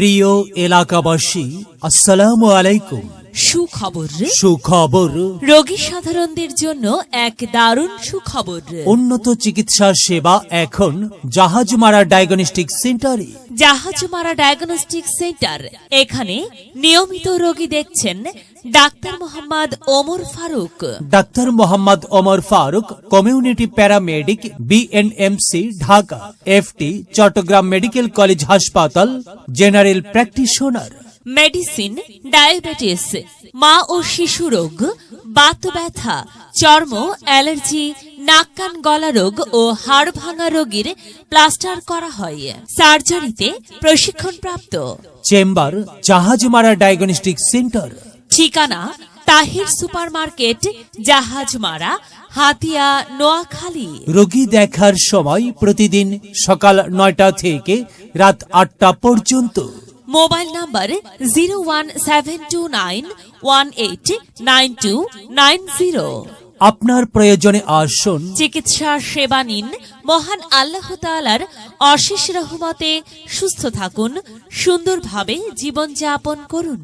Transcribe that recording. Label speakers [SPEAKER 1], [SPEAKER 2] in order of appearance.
[SPEAKER 1] প্রিয় এলাকাবাসী আসসালামু আলাইকুম।
[SPEAKER 2] সুখবর।
[SPEAKER 1] সুখবর।
[SPEAKER 2] রোগী সাধারণদের জন্য এক দারুণ সুখবর।
[SPEAKER 1] উন্নত চিকিৎসা সেবা এখন জাহাজমারা ডায়াগনস্টিক সেন্টারে
[SPEAKER 2] জাহাজমারা ডায়াগনস্টিক সেন্টার। এখানে নিয়মিত রোগী দেখছেন doctor Mohammad Omar Faruk.
[SPEAKER 1] Doctor Mohammad Omar Faruk community paramedic BNMC Dhaka FT Chattogram medical college হাসপাতাল জেনারেল প্র্যাকটিশনার।
[SPEAKER 2] মেডিসিন ডায়াবেটিস মা ও শিশু রোগ বাত ব্যথা চর্ম অ্যালার্জি নাক কান গলা রোগ ও হাড় ভাঙা রোগীর প্লাস্টার করা হয়। সার্জারিতে প্রশিক্ষণপ্রাপ্ত
[SPEAKER 1] চেম্বার জাহাজমারা ডায়াগনস্টিক সেন্টার।
[SPEAKER 2] ঠিকানা তাহির সুপারমার্কেট জাহাজমারা হাতিয়া নোয়াখালী।
[SPEAKER 1] রোগী দেখার সময় প্রতিদিন সকাল নয়টা থেকে রাত আটটা পর্যন্ত।
[SPEAKER 2] Mobile number zero one seven two nine one eight nine two nine zero
[SPEAKER 1] আপনার প্রয়োজনে আসুন।
[SPEAKER 2] চিকিৎসা সেবা নিন। মহান আল্লাহ তালার অশেষ রহমতে সুস্থ থাকুন। সুন্দরভাবে জীবনযাপন করুন।